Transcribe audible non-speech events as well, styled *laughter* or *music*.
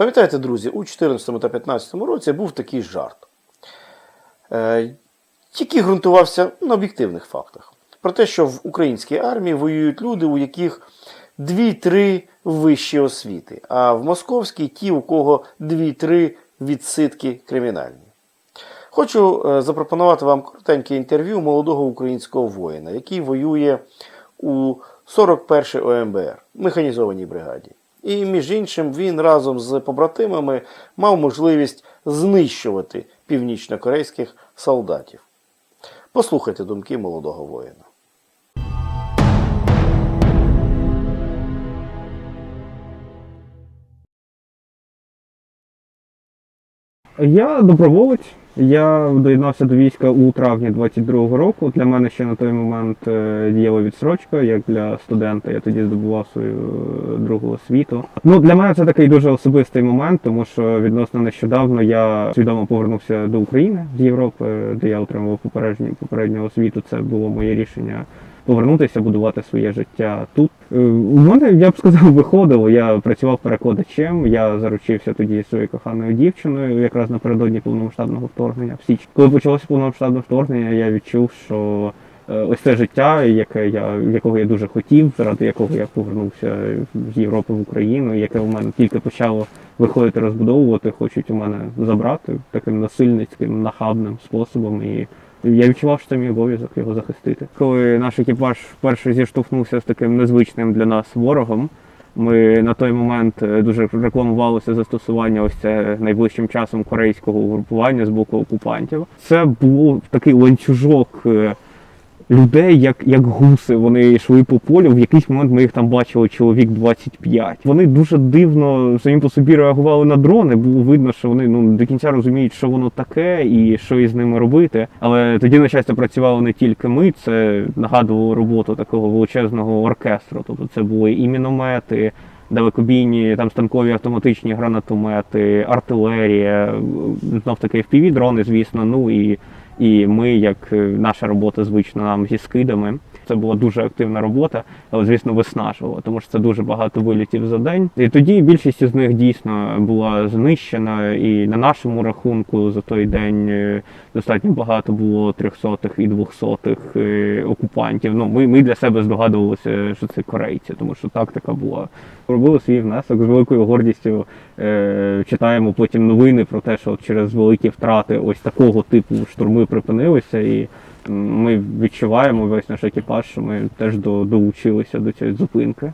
Пам'ятаєте, друзі, у 2014 та 2015 році був такий жарт, е, який ґрунтувався на об'єктивних фактах. Про те, що в українській армії воюють люди, у яких 2-3 вищі освіти, а в московській ті, у кого 2-3 відсидки кримінальні. Хочу е, запропонувати вам коротеньке інтерв'ю молодого українського воїна, який воює у 41-й ОМБР, механізованій бригаді. І між іншим він разом з побратимами мав можливість знищувати північнокорейських солдатів. Послухайте думки молодого воїна. Я доброволець. Я доєднався до війська у травні 22-го року. Для мене ще на той момент е, діяла відсрочка, як для студента. Я тоді здобував свою е, другу освіту. Ну для мене це такий дуже особистий момент, тому що відносно нещодавно я свідомо повернувся до України з Європи, де я отримував попередню попередню освіту. Це було моє рішення повернутися, будувати своє життя тут. Е, У мене, я б сказав, *laughs* виходило. Я працював перекладачем, я заручився тоді своєю коханою дівчиною, якраз напередодні повномасштабного вторгнення. В січні. Коли почалося повномасштабне вторгнення, я відчув, що е, ось це життя, яке я, якого я дуже хотів, заради якого я повернувся з Європи в Україну, яке у мене тільки почало виходити розбудовувати, хочуть у мене забрати таким насильницьким, нахабним способом. І я відчував, що це мій обов'язок його захистити. Коли наш екіпаж вперше зіштовхнувся з таким незвичним для нас ворогом, ми на той момент е, дуже рекламувалося застосування ось це найближчим часом корейського угрупування з боку окупантів. Це був такий ланцюжок е, людей, як, як гуси. Вони йшли по полю. В якийсь момент ми їх там бачили чоловік 25. Вони дуже дивно самі по собі реагували на дрони. Було видно, що вони ну до кінця розуміють, що воно таке і що із ними робити. Але тоді, на щастя, працювали не тільки ми. Це нагадувало роботу такого величезного оркестру. Тобто це були і міномети. Далекобійні там станкові автоматичні гранатомети, артилерія, знов таки fpv дрони, звісно. Ну і, і ми, як е, наша робота звична нам зі скидами. Це була дуже активна робота, але звісно виснажувала, тому що це дуже багато вилітів за день. І тоді більшість з них дійсно була знищена, і на нашому рахунку за той день е, достатньо багато було трьохсотих і двохсотих е, окупантів. Ну ми, ми для себе здогадувалися, що це корейці, тому що тактика була. Робили свій внесок з великою гордістю. Е, читаємо потім новини про те, що через великі втрати ось такого типу штурми припинилися, і ми відчуваємо весь наш екіпаж, що ми теж до, долучилися до цієї зупинки.